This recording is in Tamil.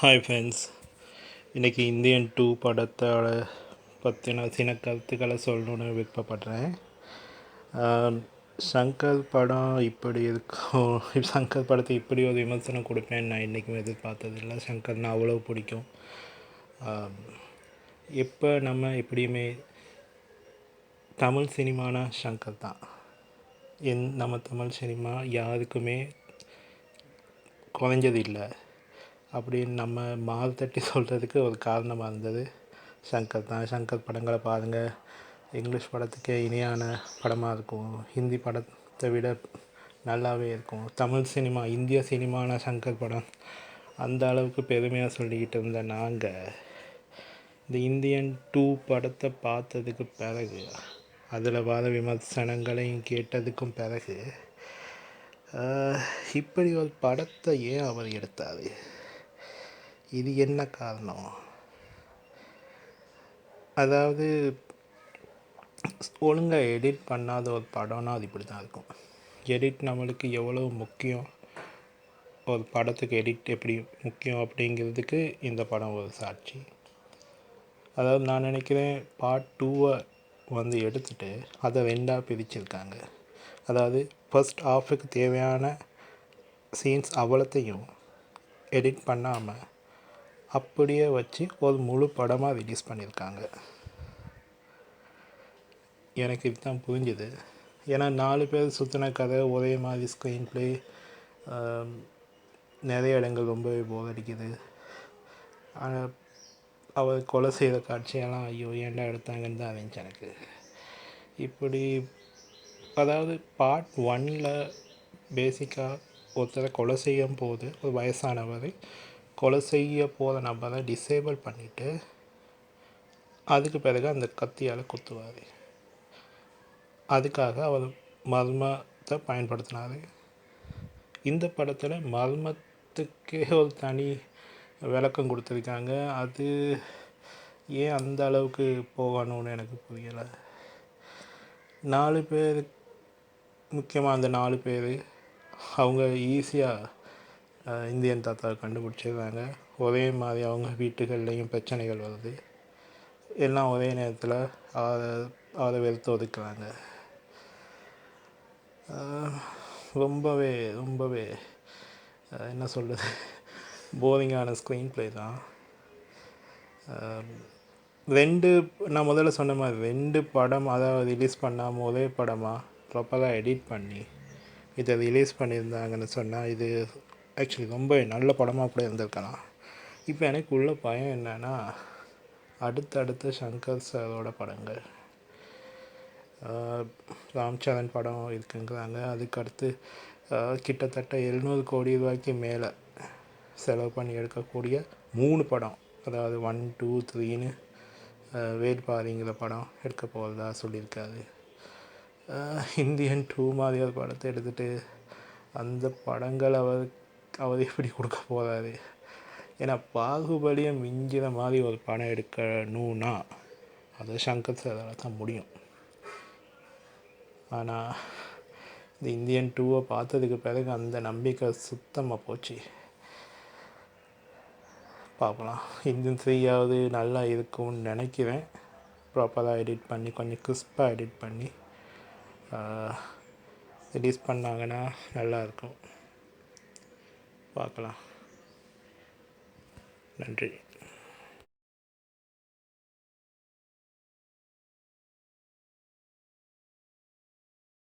ஹாய் ஃப்ரெண்ட்ஸ் இன்றைக்கி இந்தியன் டூ படத்தோட பற்றின சில கருத்துக்களை சொல்லணுன்னு விருப்பப்படுறேன். சங்கர் படம் இப்படி இருக்கும் சங்கர் படத்தை இப்படி ஒரு விமர்சனம் கொடுப்பேன் நான் இன்றைக்கும் எதிர்பார்த்ததில்லை. சங்கர்னா அவ்வளோ பிடிக்கும். இப்போ நம்ம எப்படியுமே தமிழ் சினிமானா சங்கர் தான். என் நம்ம தமிழ் சினிமா யாருக்குமே குறைஞ்சது இல்லை அப்படின்னு நம்ம மாறு தட்டி சொல்கிறதுக்கு ஒரு காரணமாக இருந்தது. சங்கர் தான். சங்கர் படங்களை பாருங்கள் இங்கிலீஷ் படத்துக்கே இணையான படமாக இருக்கும். ஹிந்தி படத்தை விட நல்லாவே இருக்கும். தமிழ் சினிமா இந்திய சினிமான சங்கர் படம். அந்த அளவுக்கு பெருமையாக சொல்லிக்கிட்டு இருந்த நாங்கள் இந்த இந்தியன் டூ படத்தை பார்த்ததுக்கு பிறகு அதில் வர விமர்சனங்களையும் கேட்டதுக்கும் பிறகு இப்படி ஒரு படத்தை ஏன் அவர் எடுத்தார்? இது என்ன காரணம்? அதாவது ஒழுங்காக எடிட் பண்ணாத ஒரு படம்னா அது இப்படி தான் இருக்கும். எடிட் நம்மளுக்கு எவ்வளோ முக்கியம்? ஒரு படத்துக்கு எடிட் எப்படி முக்கியம் அப்படிங்கிறதுக்கு இந்த படம் ஒரு சாட்சி. அதாவது நான் நினைக்கிறேன் பார்ட் டூவை வந்து எடுத்துகிட்டு அதை ரெண்டாக பிரிச்சிருக்காங்க. அதாவது ஃபஸ்ட் ஆஃபுக்கு தேவையான சீன்ஸ் அவ்வளோத்தையும் எடிட் பண்ணாமல் அப்படியே வச்சு ஒரு முழு படமாக ரிலீஸ் பண்ணியிருக்காங்க. எனக்கு இதுதான் புரிஞ்சுது. ஏன்னா நாலு பேர் சுற்றின கதை ஒரே மாதிரி ஸ்க்ரீன் ப்ளே நிறைய இடங்கள் ரொம்பவே போர் அடிக்குது. அவர் கொலை செய்கிற காட்சியெல்லாம் ஐயோ ஏன்டா எடுத்தாங்கன்னு தான் இருந்துச்சு எனக்கு. இப்படி அதாவது பார்ட் ஒன்னில் பேசிக்காக ஒருத்தரை கொலை செய்யும் போது ஒரு வயசானவர் கொலை செய்ய போகிற நபரை டிசேபிள் பண்ணிவிட்டு அதுக்கு பிறகு அந்த கத்தியால் குத்துவார். அதுக்காக அவர் மர்மத்தை பயன்படுத்தினார். இந்த படத்தில் மர்மத்துக்கே ஒரு தனி விளக்கம் கொடுத்துருக்காங்க. அது ஏன் அந்த அளவுக்கு போகணும்னு எனக்கு புரியலை. நாலு பேர் முக்கியமாக அந்த நாலு பேர் அவங்க ஈஸியாக இந்தியன் தாத்தாவை கண்டுபிடிச்சிடுறாங்க ஒரே மாதிரி அவங்க வீட்டுகள்லேயும் பிரச்சனைகள் வருது. எல்லாம் ஒரே நேரத்தில் அதை அதை வெறுத்து ஒதுக்குறாங்க ரொம்பவே ரொம்பவே என்ன சொல்கிறது போரிங்கான ஸ்க்ரீன் ப்ளே தான். ரெண்டு நான் முதல்ல சொன்ன மாதிரி ரெண்டு படம் அதாவது ரிலீஸ் பண்ணாமல் ஒரே படமாக ப்ராப்பராக எடிட் பண்ணி இதை ரிலீஸ் பண்ணியிருந்தாங்கன்னு சொன்னால் இது ஆக்சுவலி ரொம்ப நல்ல படமாக கூட இருந்திருக்கலாம். இப்போ எனக்கு உள்ள பயம் என்னென்னா அடுத்தடுத்த சங்கர் சாரோட படங்கள். ராம்சரண் படம் இருக்குங்கிறாங்க. அதுக்கடுத்து கிட்டத்தட்ட எழுநூறு கோடி ரூபாய்க்கு மேலே செலவு பண்ணி எடுக்கக்கூடிய மூணு படம். அதாவது ஒன் டூ த்ரீன்னு வேட்பாரிங்கிற படம் எடுக்க போகிறதா சொல்லியிருக்காரு. இந்தியன் டூ மாதிரி ஒரு படத்தை எடுத்துகிட்டு அந்த படங்கள் அவர் அவர் எப்படி கொடுக்க போகிறாரு ஏன்னா பாகுபலியை மிஞ்சிற மாதிரி ஒரு படம் எடுக்கணும்னா அது சங்கர் சாரால் தான் முடியும். ஆனால் இந்த இந்தியன் டூவை பார்த்ததுக்கு பிறகு அந்த நம்பிக்கை சுத்தமாக போச்சு. பார்க்கலாம் இந்தியன் த்ரீயாவது நல்லா இருக்கும்னு நினைக்கிறேன். ப்ராப்பராக எடிட் பண்ணி கொஞ்சம் கிறிஸ்பாக எடிட் பண்ணி ரிலீஸ் பண்ணாங்கன்னா நல்லாயிருக்கும் பார்க்கலாம். நன்றி.